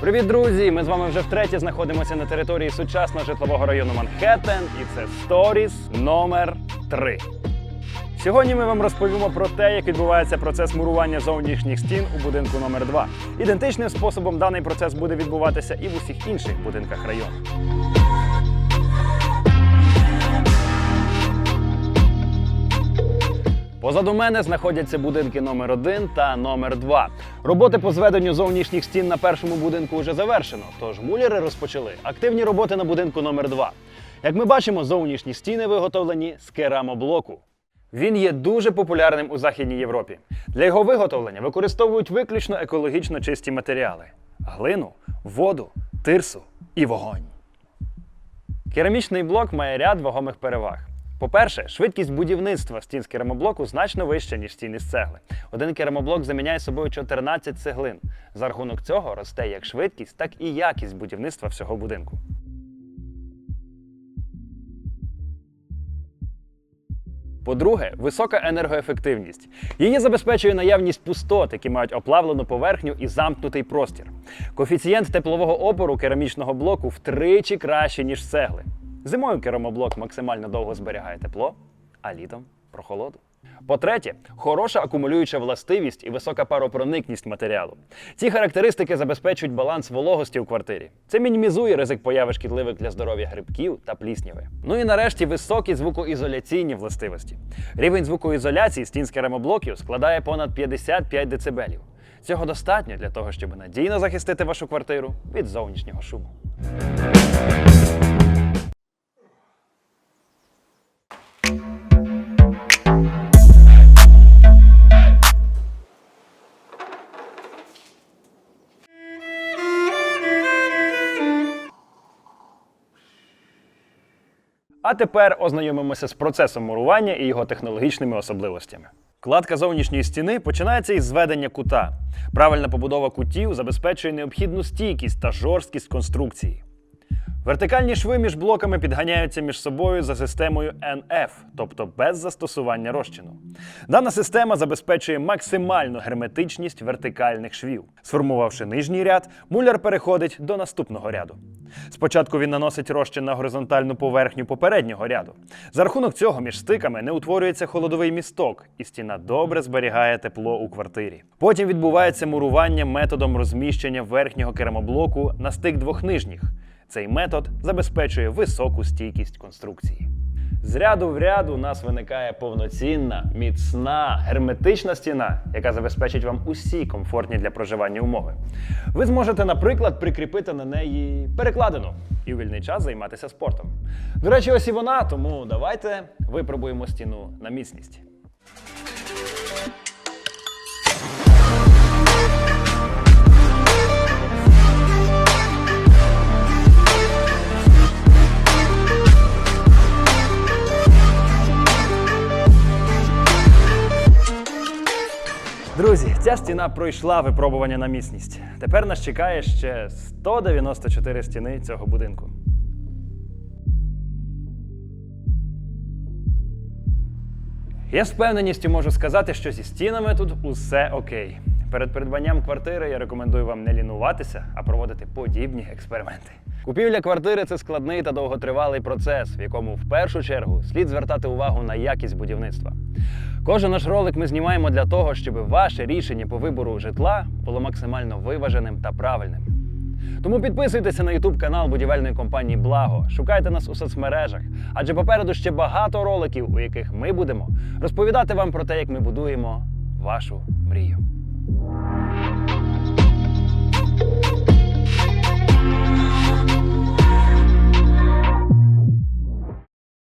Привіт, друзі! Ми з вами вже втретє знаходимося на території сучасного житлового району Манхеттен, і це Сторіс номер 3. Сьогодні ми вам розповімо про те, як відбувається процес мурування зовнішніх стін у будинку номер 2 Ідентичним способом даний процес буде відбуватися і в усіх інших будинках району. Позаду мене знаходяться будинки номер 1 та номер 2 Роботи по зведенню зовнішніх стін на першому будинку вже завершено, тож муляри розпочали активні роботи на будинку номер 2 Як ми бачимо, зовнішні стіни виготовлені з керамоблоку. Він є дуже популярним у Західній Європі. Для його виготовлення використовують виключно екологічно чисті матеріали: глину, воду, тирсу і вогонь. Керамічний блок має ряд вагомих переваг. По-перше, швидкість будівництва стін з керамоблоку значно вища, ніж стіни з цегли. Один керамоблок заміняє собою 14 цеглин. За рахунок цього росте як швидкість, так і якість будівництва всього будинку. По-друге, висока енергоефективність. Її забезпечує наявність пустот, які мають оплавлену поверхню і замкнутий простір. Коефіцієнт теплового опору керамічного блоку втричі краще, ніж цегли. Зимою керамоблок максимально довго зберігає тепло, а літом прохолоду. По-третє, хороша акумулююча властивість і висока паропроникність матеріалу. Ці характеристики забезпечують баланс вологості у квартирі. Це мінімізує ризик появи шкідливих для здоров'я грибків та плісняви. Ну і нарешті високі звукоізоляційні властивості. Рівень звукоізоляції стін з керамоблоків складає понад 55 дБ. Цього достатньо для того, щоб надійно захистити вашу квартиру від зовнішнього шуму. А тепер ознайомимося з процесом мурування і його технологічними особливостями. Кладка зовнішньої стіни починається із зведення кута. Правильна побудова кутів забезпечує необхідну стійкість та жорсткість конструкції. Вертикальні шви між блоками підганяються між собою за системою NF, тобто без застосування розчину. Дана система забезпечує максимальну герметичність вертикальних швів. Сформувавши нижній ряд, муляр переходить до наступного ряду. Спочатку він наносить розчин на горизонтальну поверхню попереднього ряду. За рахунок цього між стиками не утворюється холодовий місток, і стіна добре зберігає тепло у квартирі. Потім відбувається мурування методом розміщення верхнього керамоблоку на стик двох нижніх. Цей метод забезпечує високу стійкість конструкції. З ряду в ряд у нас виникає повноцінна, міцна, герметична стіна, яка забезпечить вам усі комфортні для проживання умови. Ви зможете, наприклад, прикріпити на неї перекладину і у вільний час займатися спортом. До речі, ось і вона, тому давайте випробуємо стіну на міцність. Друзі, ця стіна пройшла випробування на міцність. Тепер нас чекає ще 194 стіни цього будинку. Я з впевненістю можу сказати, що зі стінами тут усе окей. Перед придбанням квартири я рекомендую вам не лінуватися, а проводити подібні експерименти. Купівля квартири це складний та довготривалий процес, в якому в першу чергу слід звертати увагу на якість будівництва. Кожен наш ролик ми знімаємо для того, щоб ваше рішення по вибору житла було максимально виваженим та правильним. Тому підписуйтеся на YouTube канал будівельної компанії Благо, шукайте нас у соцмережах, адже попереду ще багато роликів, у яких ми будемо розповідати вам про те, як ми будуємо вашу мрію.